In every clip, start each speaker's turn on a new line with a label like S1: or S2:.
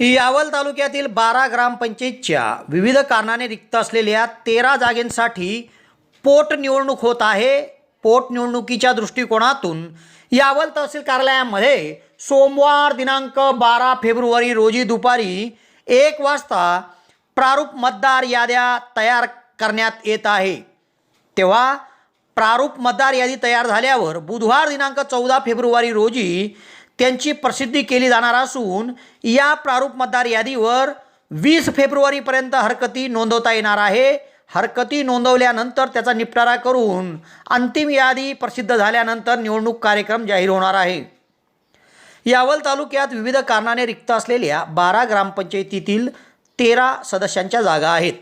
S1: यावल तालुक्यातील बारा ग्रामपंचायतच्या विविध कारणाने रिक्त असलेल्या तेरा जागेंसाठी पोटनिवडणूक होत आहे. पोटनिवडणुकीच्या दृष्टिकोनातून यावल तहसील कार्यालयामध्ये सोमवार दिनांक बारा फेब्रुवारी रोजी दुपारी एक वाजता प्रारूप मतदार याद्या तयार करण्यात येत आहे. तेव्हा प्रारूप मतदार यादी तयार झाल्यावर बुधवार दिनांक चौदा फेब्रुवारी रोजी त्यांची प्रसिद्धी केली जाणार असून या प्रारूप मतदार यादीवर वीस फेब्रुवारीपर्यंत हरकती नोंदवता येणार आहे. हरकती नोंदवल्यानंतर त्याचा निपटारा करून अंतिम यादी प्रसिद्ध झाल्यानंतर निवडणूक कार्यक्रम जाहीर होणार आहे. यावल तालुक्यात विविध कारणाने रिक्त असलेल्या बारा ग्रामपंचायतीतील तेरा सदस्यांच्या जागा आहेत.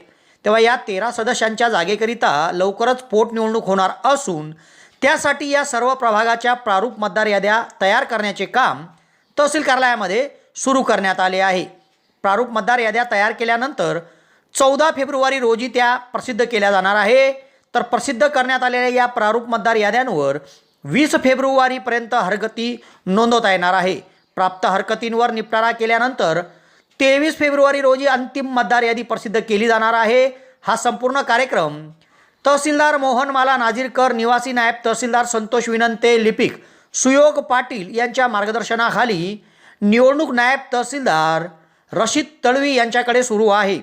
S1: तेव्हा या तेरा सदस्यांच्या जागेकरिता लवकरच पोटनिवडणूक होणार असून त्यासाठी या सर्व प्रभागाच्या प्रारूप मतदार याद्या तयार करण्याचे काम तहसील कार्यालयामध्ये सुरू करण्यात आले आहे. प्रारूप मतदार याद्या तयार केल्यानंतर चौदा फेब्रुवारी रोजी त्या प्रसिद्ध केल्या जाणार आहे. तर प्रसिद्ध करण्यात आलेल्या या प्रारूप मतदार याद्यांवर वीस फेब्रुवारीपर्यंत हरकती नोंदवता येणार आहे. प्राप्त हरकतींवर निपटारा केल्यानंतर तेवीस फेब्रुवारी रोजी अंतिम मतदार यादी प्रसिद्ध केली जाणार आहे. हा संपूर्ण कार्यक्रम तहसीलदार मोहनमाला नाजीरकर निवासी नायब तहसीलदार संतोष विनंते लिपिक सुयोग पाटील यांच्या मार्गदर्शनाखाली निवडणूक नायब तहसीलदार रशीद तळवी यांच्याकडे सुरू आहे.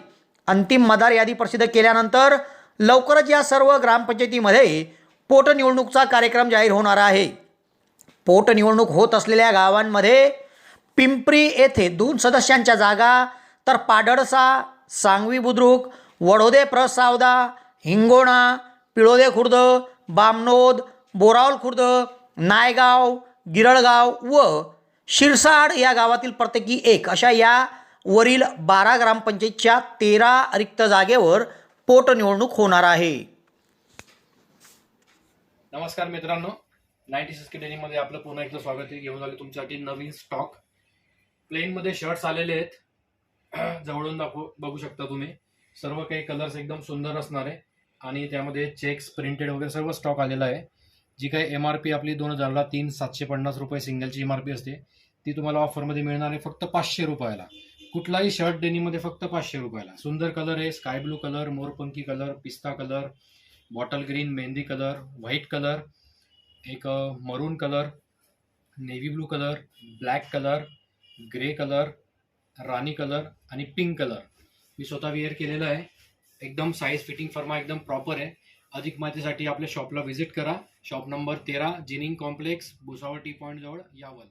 S1: अंतिम मतदार यादी प्रसिद्ध केल्यानंतर लवकरच या सर्व ग्रामपंचायतीमध्ये पोटनिवडणूकचा कार्यक्रम जाहीर होणार आहे. पोटनिवडणूक होत असलेल्या गावांमध्ये पिंपरी येथे दोन सदस्यांच्या जागा तर पाडळसा सांगवी बुद्रुक वडोदे प्रसावदा हिंगोणा पिळोदे खुर्द बामनोद बोरावल खुर्द नायगाव गिरळगाव व शिरसाड या गावातील प्रत्येकी एक. अशा या वरील बारा ग्रामपंचायतच्या तेरा रिक्त जागेवर पोटनिवडणूक होणार आहे.
S2: नमस्कार मित्रांनो. नाईन्टी सिक्स डेनीमध्ये आपलं पुन्हा एकदा स्वागत आहे. घेऊन आले तुमच्यासाठी नवीन स्टॉक प्लेनमध्ये शर्ट्स आलेले आहेत. जवळून दाखव बघू शकता तुम्ही. सर्व काही कलर्स एकदम सुंदर असणार आहे. आणि त्यामध्ये चेक्स प्रिंटेड वगैरे सर्व स्टॉक आलेला आहे. जी काही एम आर पी आपली दोन हजारला तीन सातशे पन्नास रुपये सिंगलची एम आर पी असते ती तुम्हाला ऑफरमध्ये मिळणार आहे फक्त पाचशे रुपयाला. कुठलाही शर्ट डेनीमध्ये फक्त पाचशे रुपयाला. सुंदर कलर आहे स्काय ब्लू कलर मोरपंखी कलर पिस्ता colour bottle green mehndi colour white colour एक maroon colour navy blue colour black colour grey colour राणी कलर आणि पिंक कलर मी स्वतः वेअर केलेला आहे. एकदम साईज फिटिंग फर्मा एकदम प्रॉपर आहे. अधिक माहितीसाठी आपल्या शॉपला व्हिजिट करा. शॉप नंबर तेरा ginning complex Bhusawal T point जवळ यावल.